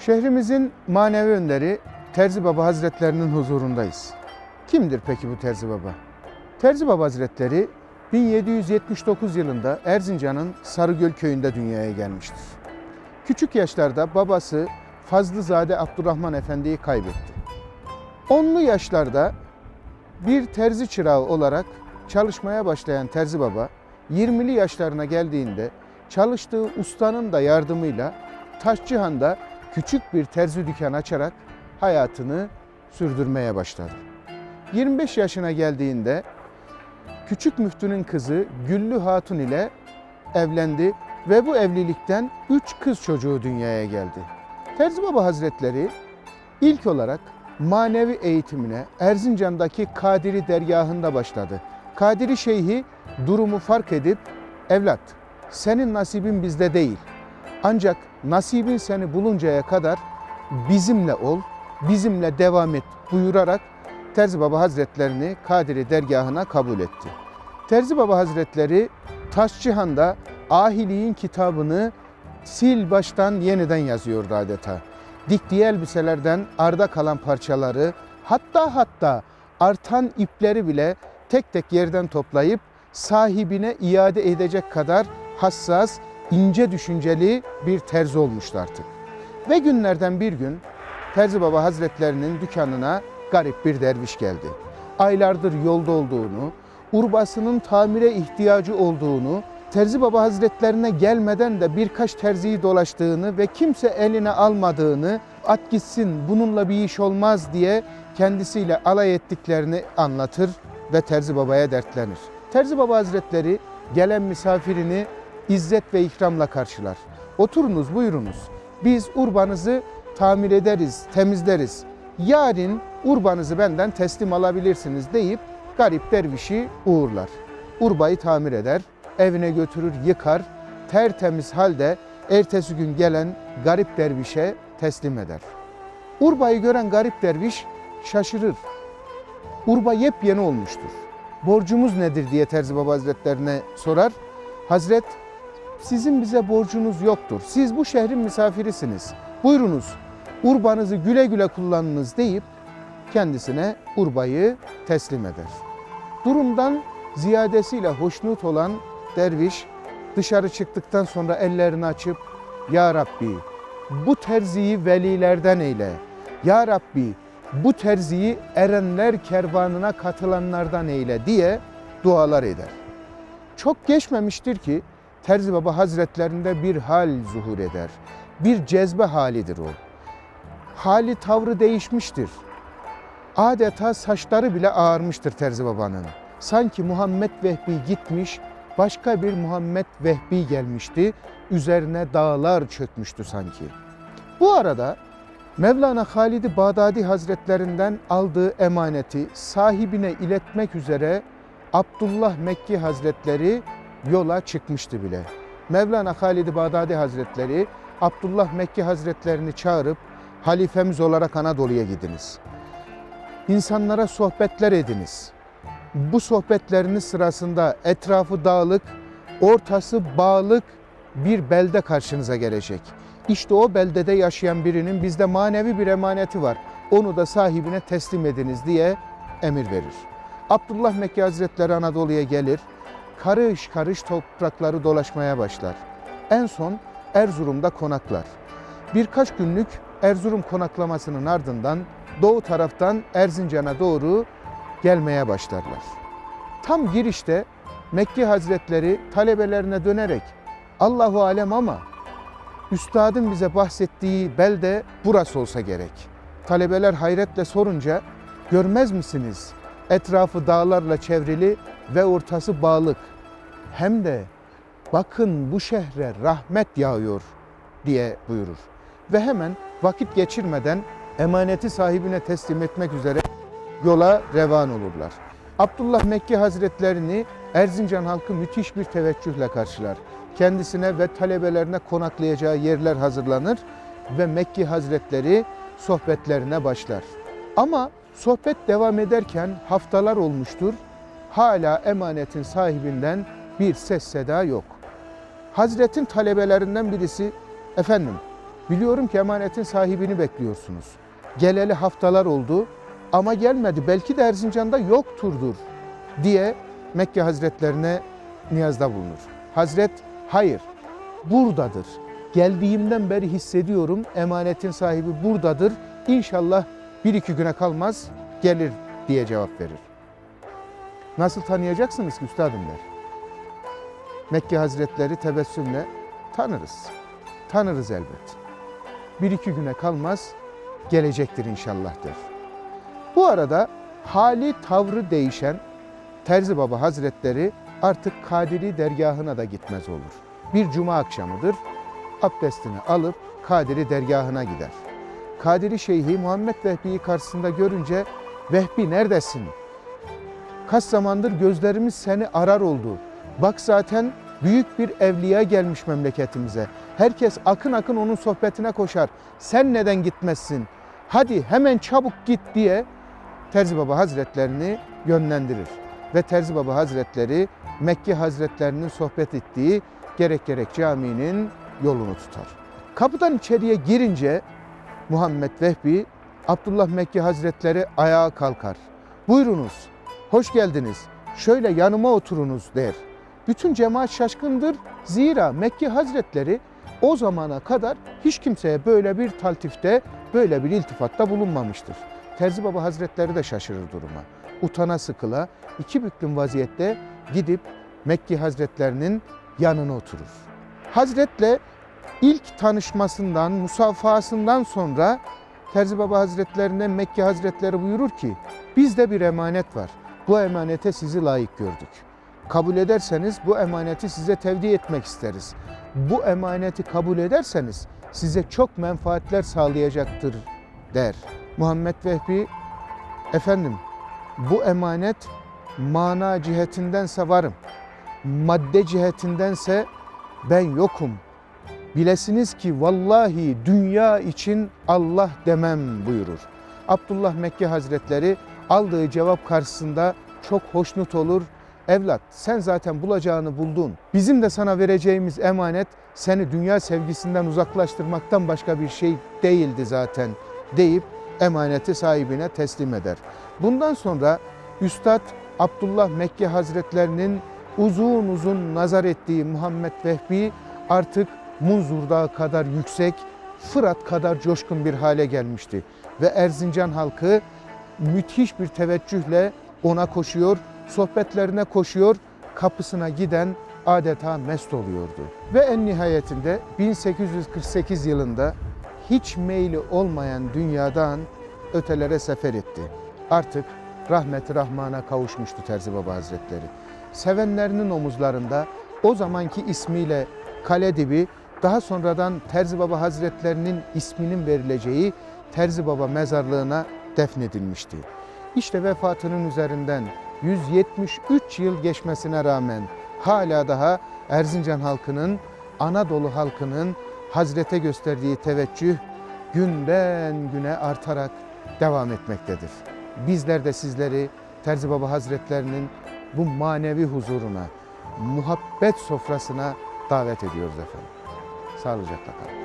Şehrimizin manevi önderi Terzi Baba Hazretlerinin huzurundayız. Kimdir peki bu Terzi Baba? Terzi Baba Hazretleri 1779 yılında Erzincan'ın Sarıgöl köyünde dünyaya gelmiştir. Küçük yaşlarda babası Fazlızade Abdurrahman Efendi'yi kaybetti. Onlu yaşlarda bir terzi çırağı olarak çalışmaya başlayan Terzi Baba 20'li yaşlarına geldiğinde çalıştığı ustanın da yardımıyla Taşçıhan'da küçük bir terzi dükkanı açarak hayatını sürdürmeye başladı. 25 yaşına geldiğinde küçük müftünün kızı Güllü Hatun ile evlendi ve bu evlilikten 3 kız çocuğu dünyaya geldi. Terzi Baba Hazretleri ilk olarak manevi eğitimine Erzincan'daki Kadiri dergahında başladı. Kadiri Şeyhi durumu fark edip evlat senin nasibin bizde değil. Ancak nasibin seni buluncaya kadar bizimle ol, bizimle devam et buyurarak Terzi Baba Hazretlerini Kadiri dergahına kabul etti. Terzi Baba Hazretleri Taşçıhan'da Ahiliğin kitabını sil baştan yeniden yazıyordu adeta. Diktiği elbiselerden arda kalan parçaları hatta hatta artan ipleri bile tek tek yerden toplayıp sahibine iade edecek kadar hassas, ince düşünceli bir terzi olmuştu artık. Ve günlerden bir gün Terzi Baba Hazretlerinin dükkanına garip bir derviş geldi. Aylardır yolda olduğunu, urbasının tamire ihtiyacı olduğunu, Terzi Baba Hazretlerine gelmeden de birkaç terziyi dolaştığını ve kimse eline almadığını, at gitsin bununla bir iş olmaz diye kendisiyle alay ettiklerini anlatır ve Terzi Baba'ya dertlenir. Terzi Baba Hazretleri gelen misafirini izzet ve ikramla karşılar. Oturunuz buyurunuz. Biz urbanızı tamir ederiz, temizleriz. Yarın urbanızı benden teslim alabilirsiniz deyip garip dervişi uğurlar. Urbayı tamir eder, evine götürür, yıkar, tertemiz halde ertesi gün gelen garip dervişe teslim eder. Urbayı gören garip derviş şaşırır. Urba yepyeni olmuştur. Borcumuz nedir diye Terzi Baba Hazretlerine sorar. Hazret sizin bize borcunuz yoktur. Siz bu şehrin misafirisiniz. Buyurunuz urbanızı güle güle kullanınız deyip kendisine urbayı teslim eder. Durumdan ziyadesiyle hoşnut olan derviş dışarı çıktıktan sonra ellerini açıp Ya Rabbi bu terziyi velilerden eyle. Ya Rabbi bu terziyi erenler kervanına katılanlardan eyle diye dualar eder. Çok geçmemiştir ki Terzi Baba Hazretlerinde bir hal zuhur eder. Bir cezbe halidir o. Hali tavrı değişmiştir. Adeta saçları bile ağarmıştır Terzi Baba'nın. Sanki Muhammed Vehbi gitmiş, başka bir Muhammed Vehbi gelmişti. Üzerine dağlar çökmüştü sanki. Bu arada Mevlana Halid-i Bağdadi Hazretlerinden aldığı emaneti sahibine iletmek üzere Abdullah Mekki Hazretleri yola çıkmıştı bile. Mevlana Halid-i Bağdadi Hazretleri Abdullah Mekki Hazretlerini çağırıp halifemiz olarak Anadolu'ya gidiniz. İnsanlara sohbetler ediniz. Bu sohbetleriniz sırasında etrafı dağlık, ortası bağlık bir belde karşınıza gelecek. İşte o beldede yaşayan birinin bizde manevi bir emaneti var. Onu da sahibine teslim ediniz diye emir verir. Abdullah Mekki Hazretleri Anadolu'ya gelir. Karış karış toprakları dolaşmaya başlar. En son Erzurum'da konaklar. Birkaç günlük Erzurum konaklamasının ardından doğu taraftan Erzincan'a doğru gelmeye başlarlar. Tam girişte Mekki Hazretleri talebelerine dönerek Allahu alem ama üstadın bize bahsettiği belde burası olsa gerek. Talebeler hayretle sorunca görmez misiniz? Etrafı dağlarla çevrili ve ortası bağlık. Hem de bakın bu şehre rahmet yağıyor diye buyurur. Ve hemen vakit geçirmeden emaneti sahibine teslim etmek üzere yola revan olurlar. Abdullah Mekki Hazretlerini Erzincan halkı müthiş bir teveccühle karşılar. Kendisine ve talebelerine konaklayacağı yerler hazırlanır ve Mekki Hazretleri sohbetlerine başlar. Ama sohbet devam ederken haftalar olmuştur. Hala emanetin sahibinden bir ses seda yok. Hazretin talebelerinden birisi, efendim Biliyorum ki emanetin sahibini bekliyorsunuz. Geleli haftalar oldu ama gelmedi. Belki de Erzincan'da yokturdur diye Mekke Hazretlerine niyazda bulunur. Hazret hayır buradadır. Geldiğimden beri hissediyorum emanetin sahibi buradadır. İnşallah bir iki güne kalmaz gelir diye cevap verir. Nasıl tanıyacaksınız ki üstadım der. Mekke Hazretleri tebessümle tanırız. Tanırız elbet. Bir iki güne kalmaz gelecektir inşallah der. Bu arada hali tavrı değişen Terzi Baba Hazretleri artık Kadiri dergahına da gitmez olur. Bir cuma akşamıdır. Abdestini alıp Kadiri dergahına gider. Kadiri Şeyhi Muhammed Vehbi'yi karşısında görünce Vehbi neredesin? Kaç zamandır gözlerimiz seni arar oldu. Bak zaten büyük bir evliya gelmiş memleketimize. Herkes akın akın onun sohbetine koşar. Sen neden gitmezsin? Hadi hemen çabuk git diye Terzi Baba Hazretlerini yönlendirir. Ve Terzi Baba Hazretleri Mekke Hazretlerinin sohbet ettiği gerek gerek caminin yolunu tutar. Kapıdan içeriye girince Muhammed Vehbi, Abdullah Mekke Hazretleri ayağa kalkar. Buyurunuz, hoş geldiniz, şöyle yanıma oturunuz der. Bütün cemaat şaşkındır. Zira Mekke Hazretleri o zamana kadar hiç kimseye böyle bir taltifte, böyle bir iltifatta bulunmamıştır. Terzi Baba Hazretleri de şaşırır duruma. Utana sıkıla, iki büklüm vaziyette gidip Mekke Hazretlerinin yanına oturur. Hazretle ilk tanışmasından, musafahasından sonra Terzi Baba Hazretlerine Mekke Hazretleri buyurur ki, bizde bir emanet var. Bu emanete sizi layık gördük. Kabul ederseniz bu emaneti size tevdi etmek isteriz. Bu emaneti kabul ederseniz size çok menfaatler sağlayacaktır der. Muhammed Vehbi, efendim bu emanet mana cihetindense varım. Madde cihetindense ben yokum. Bilesiniz ki vallahi dünya için Allah demem buyurur. Abdullah Mekke Hazretleri aldığı cevap karşısında çok hoşnut olur. Evlat sen zaten bulacağını buldun. Bizim de sana vereceğimiz emanet seni dünya sevgisinden uzaklaştırmaktan başka bir şey değildi zaten deyip emaneti sahibine teslim eder. Bundan sonra Üstad Abdullah Mekke Hazretlerinin uzun uzun nazar ettiği Muhammed Vehbi artık Munzur Dağı kadar yüksek, Fırat kadar coşkun bir hale gelmişti. Ve Erzincan halkı müthiş bir teveccühle ona koşuyor, sohbetlerine koşuyor, kapısına giden adeta mest oluyordu. Ve en nihayetinde 1848 yılında hiç meyli olmayan dünyadan ötelere sefer etti. Artık rahmeti rahmana kavuşmuştu Terzi Baba Hazretleri. Sevenlerinin omuzlarında o zamanki ismiyle Kale Dibi, daha sonradan Terzi Baba Hazretlerinin isminin verileceği Terzi Baba mezarlığına defnedilmişti. İşte vefatının üzerinden 173 yıl geçmesine rağmen hala daha Erzincan halkının, Anadolu halkının Hazrete gösterdiği teveccüh günden güne artarak devam etmektedir. Bizler de sizleri Terzi Baba Hazretlerinin bu manevi huzuruna, muhabbet sofrasına davet ediyoruz efendim. Sağlıcakla kalın.